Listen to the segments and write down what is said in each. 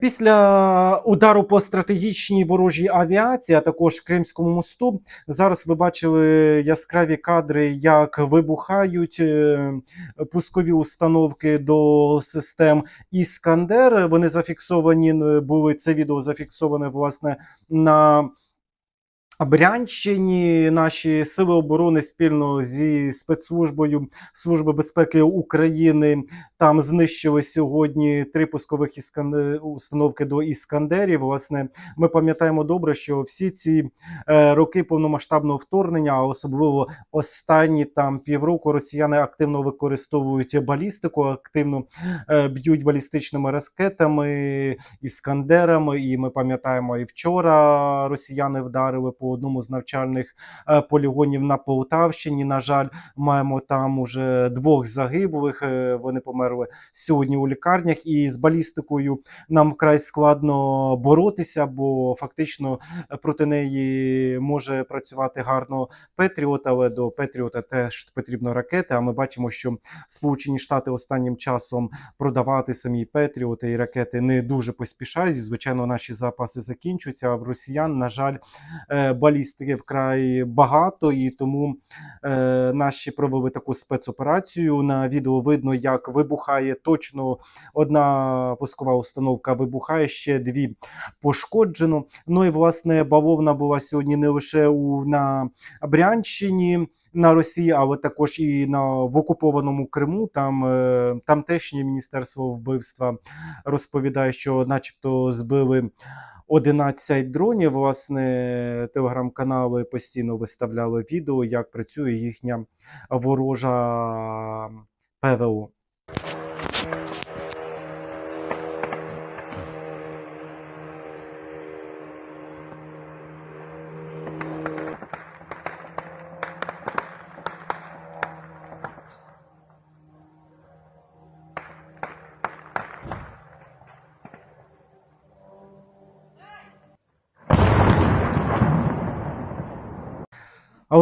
Після удару по стратегічній ворожій авіації, а також Кримському мосту, зараз ви бачили яскраві кадри, як вибухають е, пускові установки до систем Іскандер. Вони зафіксовані е, були. Це відео зафіксоване власне на Брянщині. Наші сили оборони спільно зі спецслужбою Служби безпеки України там знищили сьогодні три пускових іскан... установки до іскандерів. Власне, ми пам'ятаємо добре, що всі ці е, роки повномасштабного вторгнення, а особливо останні там півроку, росіяни активно використовують балістику, активно е, б'ють балістичними ракетами, іскандерами. І ми пам'ятаємо, і вчора росіяни вдарили по одному з навчальних е, полігонів на Полтавщині. На жаль, маємо там уже двох загиблих. е, Вони померли сьогодні у лікарнях, і з балістикою нам вкрай складно боротися, бо фактично е, проти неї може працювати гарно Петріот, але до Петріота теж потрібно ракети. А ми бачимо, що Сполучені Штати останнім часом продавати самі Петріоти і ракети не дуже поспішають. Звичайно, наші запаси закінчуються. А в росіян, на жаль, балістики вкрай багато, і тому е, наші провели таку спецоперацію. На відео видно, як вибухає точно одна пускова установка, вибухає ще дві пошкоджено. Ну і власне бавовна була сьогодні не лише у на Брянщині. На Росії, але також і на в окупованому Криму. Там е, тамтешнє міністерство вбивства розповідає, що, начебто, збили 11 дронів. Власне, телеграм-канали постійно виставляли відео, як працює їхня ворожа ПВО.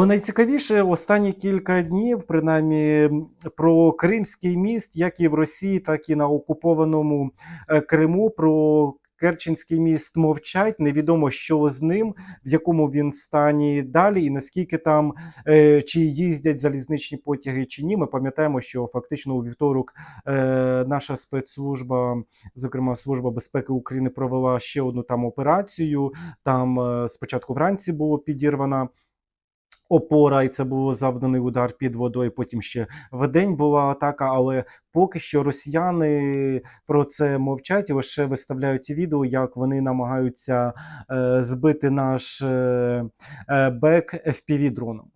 Найцікавіше останні кілька днів, принаймні про Кримський міст, як і в Росії, так і на окупованому е, Криму. Про Керченський міст мовчать. Невідомо, що з ним, в якому він стані далі, і наскільки там е, чи їздять залізничні потяги, чи ні. Ми пам'ятаємо, що фактично у вівторок е, наша спецслужба, зокрема Служба безпеки України, провела ще одну там операцію. Там спочатку вранці було підірвана опора, і це було завданий удар під водою. Потім ще в день була атака, але поки що росіяни про це мовчать лише виставляють відео, як вони намагаються е, збити наш е, е, бек fpv дроном.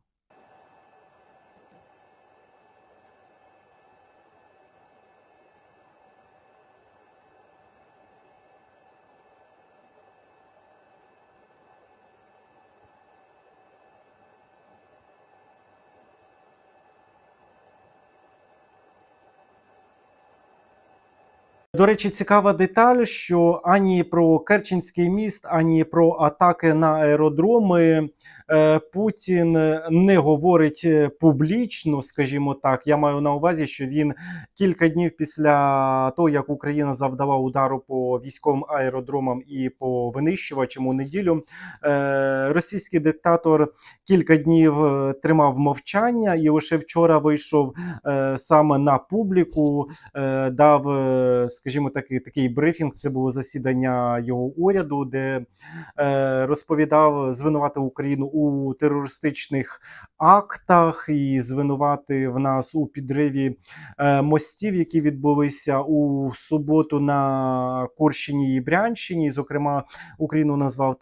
До речі, цікава деталь, що ані про Керченський міст, ані про атаки на аеродроми е, Путін не говорить е, публічно, скажімо так. Я маю на увазі, що він кілька днів після того, як Україна завдала удару по військовим аеродромам і по винищувачам у неділю, е, російський диктатор кілька днів тримав мовчання, і лише вчора вийшов саме на публіку, дав, е, скажімо, такий такий брифінг. Це було засідання його уряду, де е, розповідав звинувати Україну у терористичних актах і звинуватив нас у підриві е, мостів, які відбулися у суботу на Курщині і Брянщині. Зокрема, Україну назвав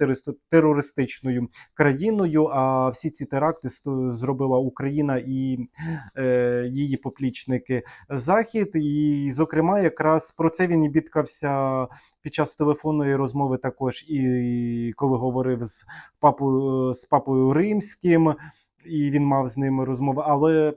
терористичною країною. А всі ці теракти зробила Україна і е, її поплічники Захід. І, зокрема, якраз про це він і бідкався під час телефонної розмови, також і коли говорив з папою з папою римським, і він мав з ними розмови. Але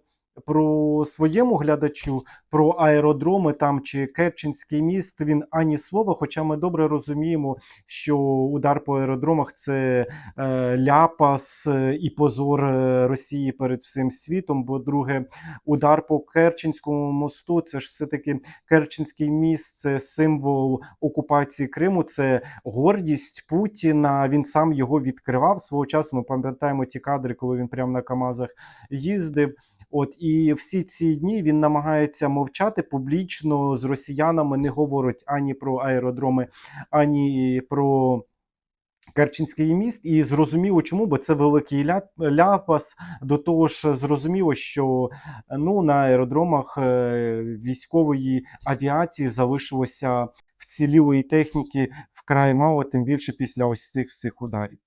про своєму глядачу, про аеродроми там чи Керченський міст, він ані слова. Хоча ми добре розуміємо, що удар по аеродромах це е, ляпас і позор е, Росії перед всім світом. Бо друге, удар по Керченському мосту це ж все-таки Керченський міст, це символ окупації Криму, це гордість Путіна. Він сам його відкривав свого часу. Ми пам'ятаємо ті кадри, коли він прямо на Камазах їздив. От і всі ці дні він намагається мовчати публічно з росіянами, не говорить ані про аеродроми, ані про. Керченський міст, і зрозуміло, чому, бо це великий ля- ляпас. До того ж, зрозуміло, що ну на аеродромах е, військової авіації залишилося вцілілої техніки вкрай мало, тим більше після ось цих всіх ударів.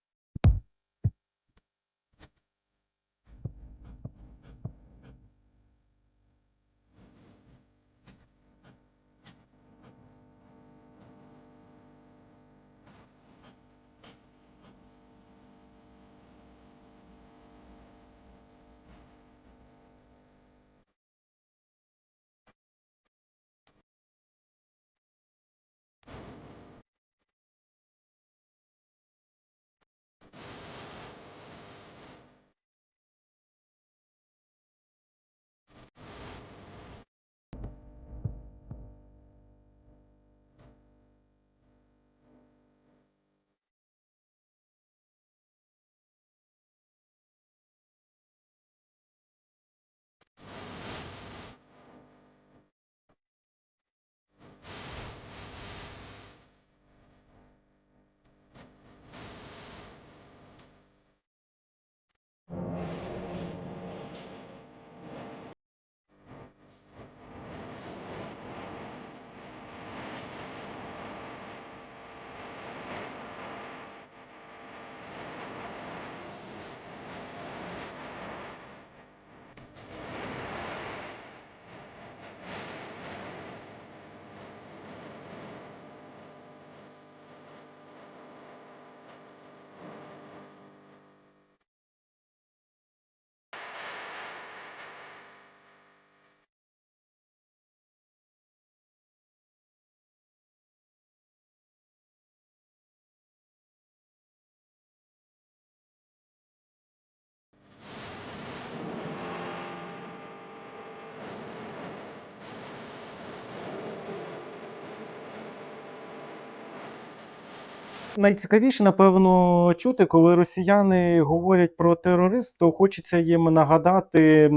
Найцікавіше, напевно, чути, коли росіяни говорять про тероризм, то хочеться їм нагадати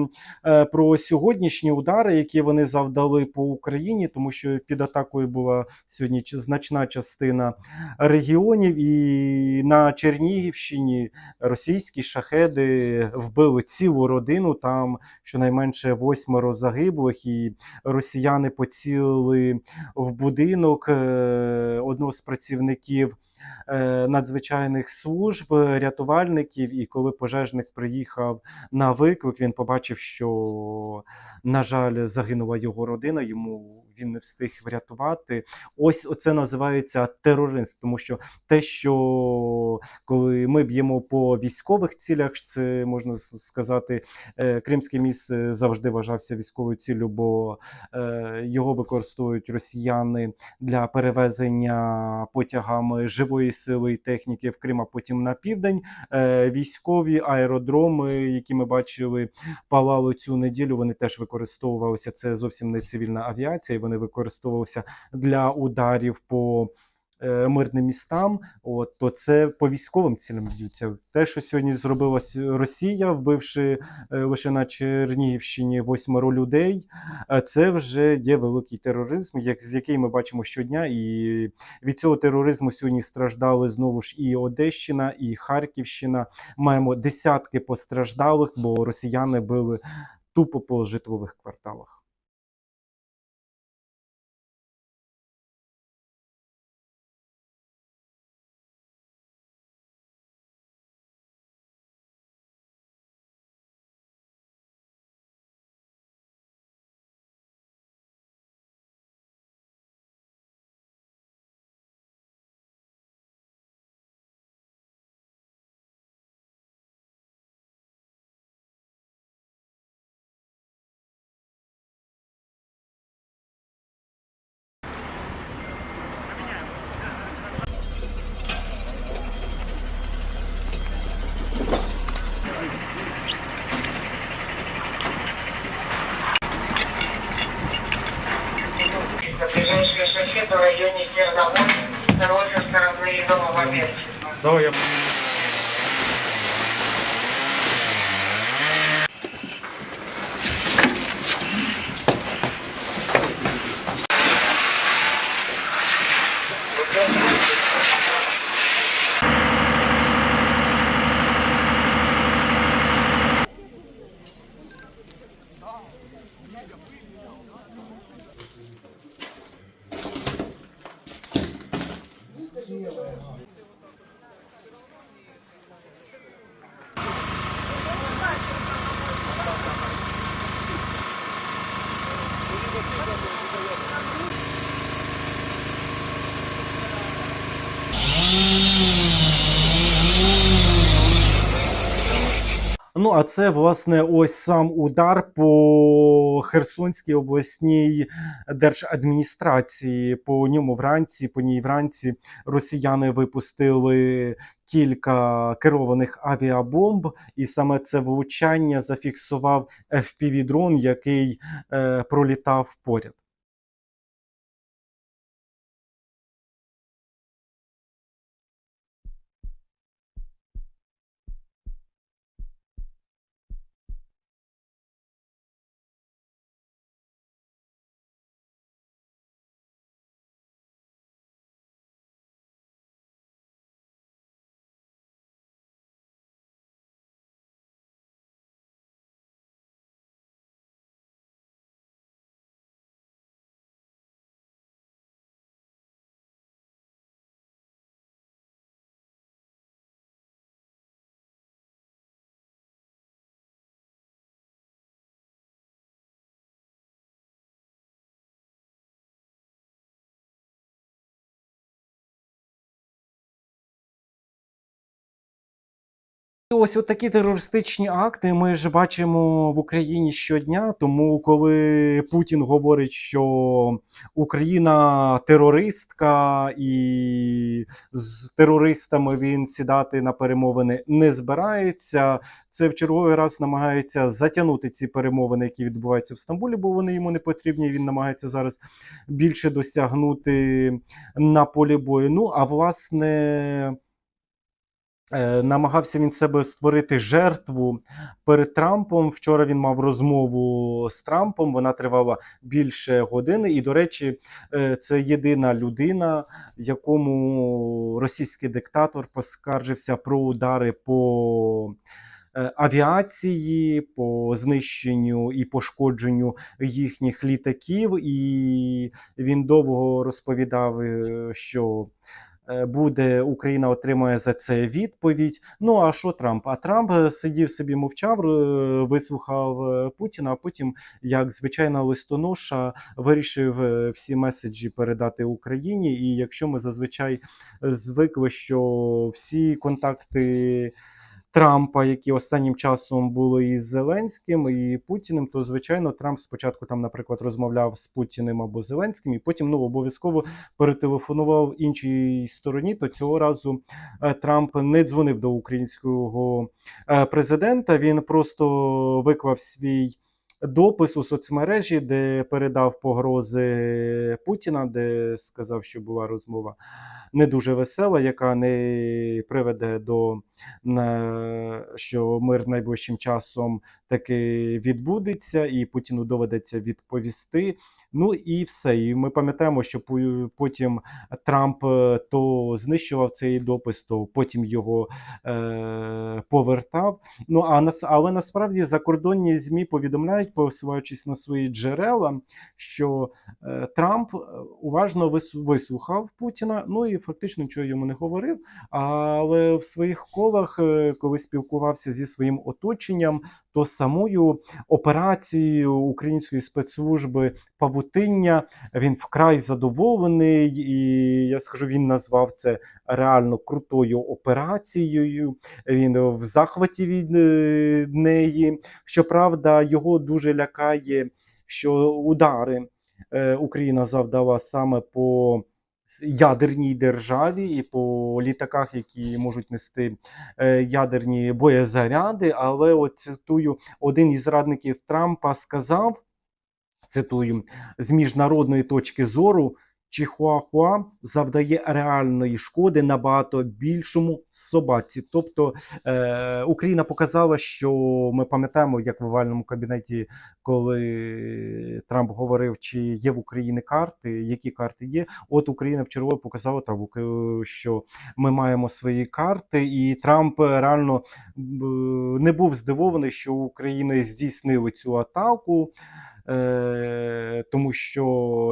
е, про сьогоднішні удари, які вони завдали по Україні, тому що під атакою була сьогодні значна частина регіонів, і на Чернігівщині російські шахеди вбили цілу родину. Там щонайменше восьмеро загиблих, і росіяни поцілили в будинок е, одного з працівників надзвичайних служб, рятувальників. І коли пожежник приїхав на виклик, він побачив, що, на жаль, загинула його родина. Йому він не встиг врятувати. Ось оце називається тероризм, тому що те, що коли ми б'ємо по військових цілях, це можна сказати, е, Кримський міст е, завжди вважався військовою ціллю, бо е, його використовують росіяни для перевезення потягами живої сили і техніки в Крим, а потім на південь. Військові аеродроми, які ми бачили, палали цю неділю. Вони теж використовувалися. Це зовсім не цивільна авіація. Вони використовувалися для ударів по. е, Мирним містам, от то це по військовим цілям б'ються. Те, що сьогодні зробила Росія, вбивши е, лише на Чернігівщині восьмеро людей, е, це вже є великий тероризм, як з який ми бачимо щодня, і від цього тероризму сьогодні страждали знову ж і Одещина, і Харківщина. Маємо десятки постраждалих, бо росіяни били тупо по житлових кварталах. завод с стороны дома в Давай я... Ну, а це власне ось сам удар по Херсонській обласній держадміністрації. По ньому вранці, по ній вранці росіяни випустили кілька керованих авіабомб, і саме це влучання зафіксував FPV-дрон, який е, пролітав поряд. І Ось такі терористичні акти ми ж бачимо в Україні щодня. Тому, коли Путін говорить, що Україна терористка, і з терористами він сідати на перемовини не збирається, це в черговий раз намагається затягнути ці перемовини, які відбуваються в Стамбулі, бо вони йому не потрібні. Він намагається зараз більше досягнути на полі бою. Ну а власне. Е, Намагався він себе створити жертву перед Трампом. Вчора він мав розмову з Трампом. Вона тривала більше години. І, до речі, е, це єдина людина, якому російський диктатор поскаржився про удари по е, авіації, по знищенню і пошкодженню їхніх літаків. І він довго розповідав, що буде Україна отримує за це відповідь. Ну а що Трамп? А Трамп е, сидів собі, мовчав, е, вислухав е, Путіна. А потім, як звичайна листоноша, вирішив е, всі меседжі передати Україні. І якщо ми зазвичай звикли, що всі контакти. Трампа, які останнім часом були із Зеленським і Путіним, то звичайно Трамп спочатку там, наприклад, розмовляв з Путіним або Зеленським, і потім ну обов'язково перетелефонував іншій стороні. То цього разу е, Трамп не дзвонив до українського е, президента. Він просто виклав свій. Допис у соцмережі, де передав погрози Путіна, де сказав, що була розмова не дуже весела, яка не приведе до що мир найближчим часом таки відбудеться, і Путіну доведеться відповісти. Ну і все. І ми пам'ятаємо, що потім Трамп е, то знищував цей допис, то потім його е, повертав. Ну а нас, але насправді закордонні змі повідомляють, посилаючись на свої джерела, що е, Трамп е, уважно вислухав Путіна. Ну і фактично нічого йому не говорив. Але в своїх колах, е, коли спілкувався зі своїм оточенням, то самою операцією української спецслужби Павутиння він вкрай задоволений, і я скажу, він назвав це реально крутою операцією. Він в захваті від е, неї. Щоправда, його дуже лякає, що удари е, Україна завдала саме по ядерній державі і по літаках, які можуть нести е, ядерні боєзаряди. Але от цитую, один із радників Трампа сказав: цитую, з міжнародної точки зору. Чихуахуа завдає реальної шкоди набагато більшому собаці. Тобто е, Україна показала, що ми пам'ятаємо, як в овальному кабінеті, коли Трамп говорив, чи є в Україні карти, які карти є. От Україна вчергове показала так, що ми маємо свої карти, і Трамп реально не був здивований, що Україна здійснила цю атаку. Е, тому що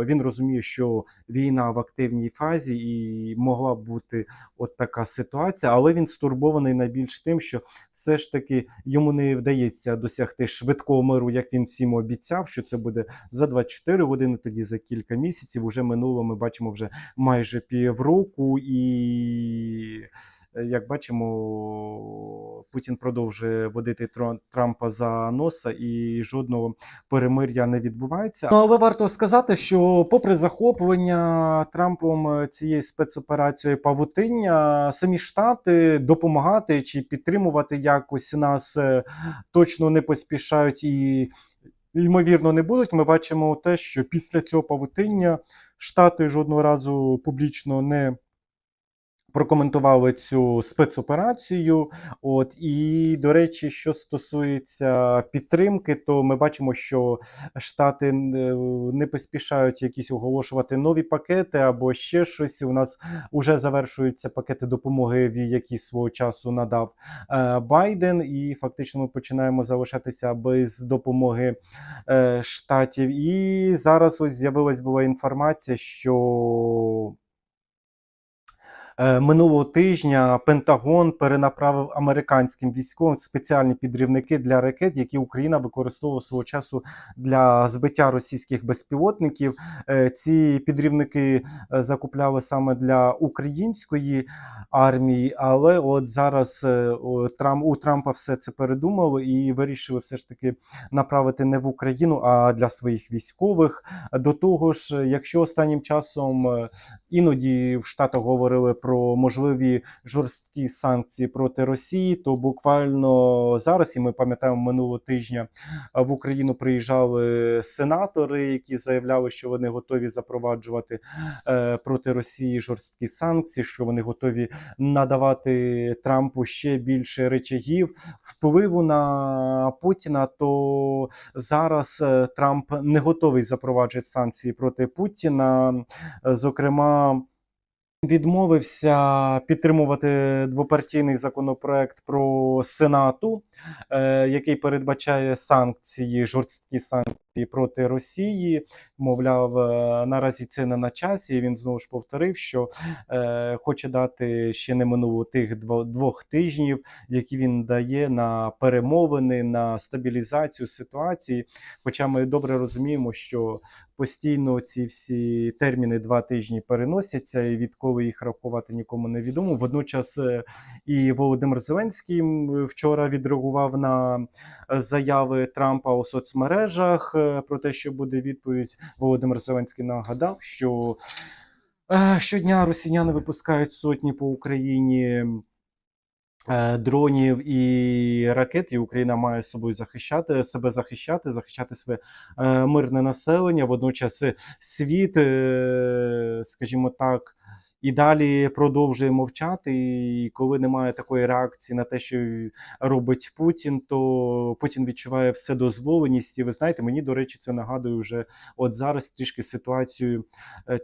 він розуміє, що війна в активній фазі і могла бути от така ситуація, але він стурбований найбільш тим, що все ж таки йому не вдається досягти швидкого миру, як він всім обіцяв, що це буде за 24 години, тоді за кілька місяців. Уже минуло, ми бачимо вже майже півроку і. Е, Як бачимо, Путін продовжує водити Трампа за носа і жодного перемир'я не відбувається. Ну, але варто сказати, що попри захоплення Трампом цієї спецоперації павутиння, самі штати допомагати чи підтримувати якось нас е, точно не поспішають і ймовірно не будуть. Ми бачимо те, що після цього павутиння штати жодного разу публічно не прокоментували цю спецоперацію. От і до речі, що стосується підтримки, то ми бачимо, що штати е, не поспішають якісь оголошувати нові пакети або ще щось. У нас вже завершуються пакети допомоги, які свого часу надав е, Байден, і фактично ми починаємо залишатися без допомоги е, штатів. І зараз ось з'явилась була інформація, що Минулого тижня Пентагон перенаправив американським військовим спеціальні підривники для ракет, які Україна використовувала свого часу для збиття російських безпілотників. Е, Ці підривники е, закупляли саме для української армії, але от зараз е, у Трампа все це передумали і вирішили все ж таки направити не в Україну, а для своїх військових. До того ж, якщо останнім часом е, іноді в Штатах говорили про можливі жорсткі санкції проти Росії, то буквально зараз, і ми пам'ятаємо минулого тижня в Україну приїжджали сенатори, які заявляли, що вони готові запроваджувати е, проти Росії жорсткі санкції, що вони готові надавати Трампу ще більше речагів впливу на Путіна. То зараз е, Трамп не готовий запроваджувати санкції проти Путіна. Зокрема, відмовився підтримувати двопартійний законопроект про Сенату, е, який передбачає санкції, жорсткі санкції проти Росії. Мовляв, е, наразі це не на часі. І він знову ж повторив, що е, хоче дати ще не минуло тих двох тижнів, які він дає на перемовини, на стабілізацію ситуації. Хоча ми добре розуміємо, що постійно ці всі терміни два тижні переносяться, і відколи їх рахувати нікому не відомо. Водночас е, і Володимир Зеленський вчора відреагував на е, заяви Трампа у соцмережах е, про те, що буде відповідь. Володимир Зеленський нагадав, що щодня росіяни випускають сотні по Україні. Дронів і ракет, і Україна має з собою захищати себе захищати, захищати своє мирне населення. Водночас світ, скажімо так, і далі продовжує мовчати. І коли немає такої реакції на те, що робить Путін, то Путін відчуває вседозволеність. І ви знаєте, мені до речі, це нагадує вже от зараз трішки ситуацію. е,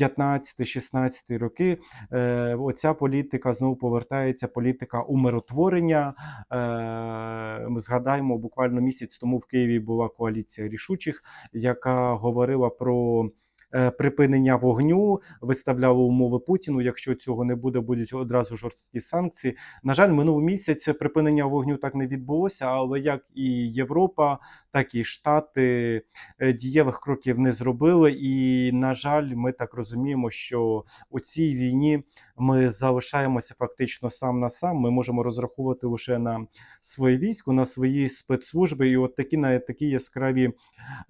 15-16 роки е, оця політика знову повертається. Політика умиротворення. Е, ми згадаємо, буквально місяць тому в Києві була коаліція рішучих, яка говорила про. Е, Припинення вогню виставляли умови Путіну. Якщо цього не буде, будуть одразу жорсткі санкції. На жаль, минулий місяць припинення вогню так не відбулося, але як і Європа, так і Штати е, дієвих кроків не зробили. І на жаль, ми так розуміємо, що у цій війні ми залишаємося фактично сам на сам. Ми можемо розраховувати лише на своє військо, на свої спецслужби. І от такі на такі яскраві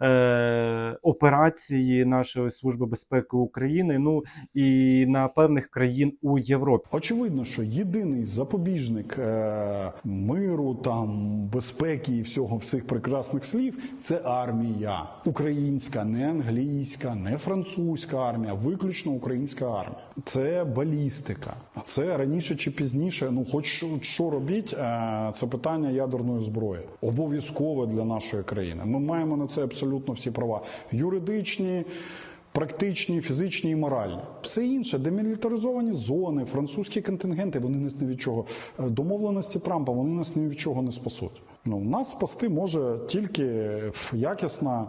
е, операції нашої служби безпеки України. Ну і на певних країн у Європі. Очевидно, що єдиний запобіжник е, миру, там безпеки і всього всіх прекрасних слів це армія українська, не англійська, не французька армія, виключно українська армія. Це балістика. Це раніше чи пізніше. Ну, хоч що, робіть, е, це питання ядерної зброї. Обов'язкове для нашої країни. Ми маємо на це абсолютно всі права юридичні. Практичні, фізичні і моральні. Все інше, демілітаризовані зони, французькі контингенти, вони нас ні від чого. Е, Домовленості Трампа, вони нас ні від чого не спасуть. Ну, нас спасти може тільки якісна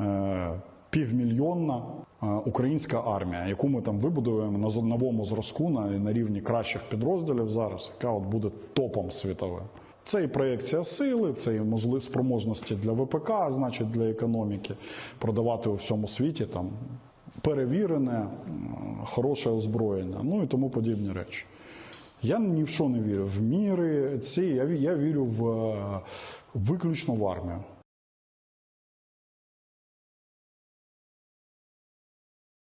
е, півмільйонна е, українська армія, яку ми там вибудуємо на новому зразку на, на рівні кращих підрозділів зараз, яка от буде топом світовим. Це і проєкція сили, це і можливі спроможності для ВПК, значить для економіки, продавати у всьому світі там перевірене, хороше озброєння, ну і тому подібні речі. Я ні в що не вірю. В міри ці я, вірю в е, виключно в армію.